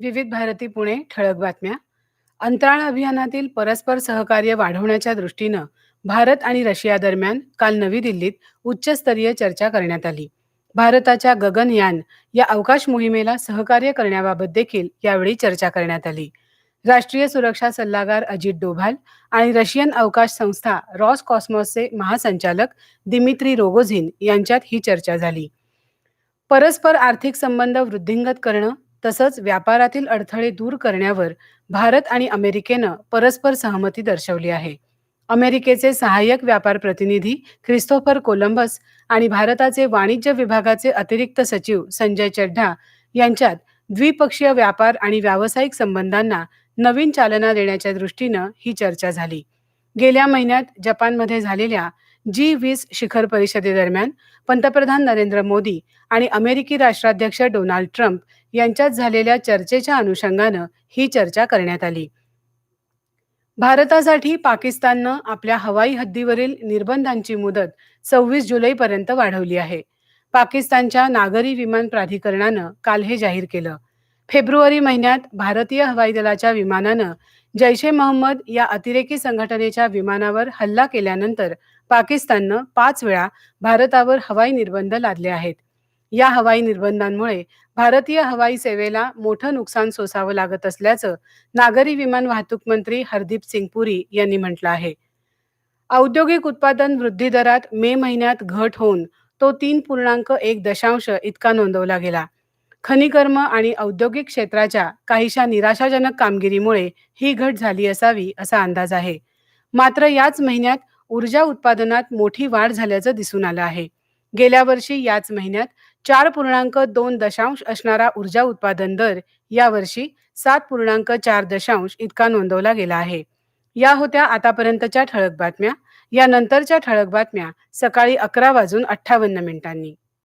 विविध भारती पुणे ठळक बातम्या. अंतराळ अभियानातील परस्पर सहकार्य वाढवण्याच्या दृष्टीनं भारत आणि रशिया दरम्यान काल नवी दिल्लीत उच्चस्तरीय चर्चा करण्यात आली. भारताच्या गगनयान या अवकाश मोहिमेला सहकार्य करण्याबाबत देखील यावेळी चर्चा करण्यात आली. राष्ट्रीय सुरक्षा सल्लागार अजित डोभाल आणि रशियन अवकाश संस्था रॉस कॉस्मॉसचे महासंचालक दिमित्री रोगोझिन यांच्यात ही चर्चा झाली. परस्पर आर्थिक संबंध वृद्धिंगत करणं तसंच व्यापारातील अडथळे दूर करण्यावर भारत आणि अमेरिकेनं परस्पर सहमती दर्शवली आहे. अमेरिकेचे सहाय्यक व्यापार प्रतिनिधी ख्रिस्तोफर कोलंबस आणि भारताचे वाणिज्य विभागाचे अतिरिक्त सचिव संजय चड्ढा यांच्यात द्विपक्षीय व्यापार आणि व्यावसायिक संबंधांना नवीन चालना देण्याच्या दृष्टीनं ही चर्चा झाली. गेल्या महिन्यात जपानमध्ये झालेल्या जी वीस शिखर परिषदेदरम्यान पंतप्रधान नरेंद्र मोदी आणि अमेरिकी राष्ट्राध्यक्ष डोनाल्ड ट्रम्प यांच्यात झालेल्या चर्चेच्या अनुषंगानं ही चर्चा करण्यात आली. भारतासाठी पाकिस्ताननं आपल्या हवाई हद्दीवरील निर्बंधांची मुदत सव्वीस जुलैपर्यंत वाढवली आहे. पाकिस्तानच्या नागरी विमान प्राधिकरणानं काल हे जाहीर केलं. फेब्रुवारी महिन्यात भारतीय हवाई दलाच्या विमानानं जैश ए मोहम्मद या अतिरेकी संघटनेच्या विमानावर हल्ला केल्यानंतर पाकिस्ताननं पाच वेळा भारतावर हवाई निर्बंध लादले आहेत. या हवाई निर्बंधांमुळे भारतीय हवाई सेवेला मोठं नुकसान सोसावं लागत असल्याचं नागरी विमान वाहतूक मंत्री हरदीप सिंग पुरी यांनी म्हटलं आहे. औद्योगिक उत्पादन वृद्धी दरात मे महिन्यात घट होऊन तो तीन पूर्णांक एक दशांश इतका नोंदवला गेला. खनिकर्म आणि औद्योगिक क्षेत्राच्या काहीशा निराशाजनक कामगिरीमुळे ही घट झाली असावी असा अंदाज आहे. मात्र याच महिन्यात ऊर्जा उत्पादनात मोठी वाढ झाल्याचं दिसून आलं आहे. गेल्या वर्षी याच महिन्यात चार पूर्णांक दोन दशांश असणारा ऊर्जा उत्पादन दर यावर्षी सात पूर्णांक चार दशांश इतका नोंदवला गेला आहे. या होत्या आतापर्यंतच्या ठळक बातम्या. या नंतरच्या ठळक बातम्या सकाळी अकरा वाजून अठ्ठावन्न मिनिटांनी.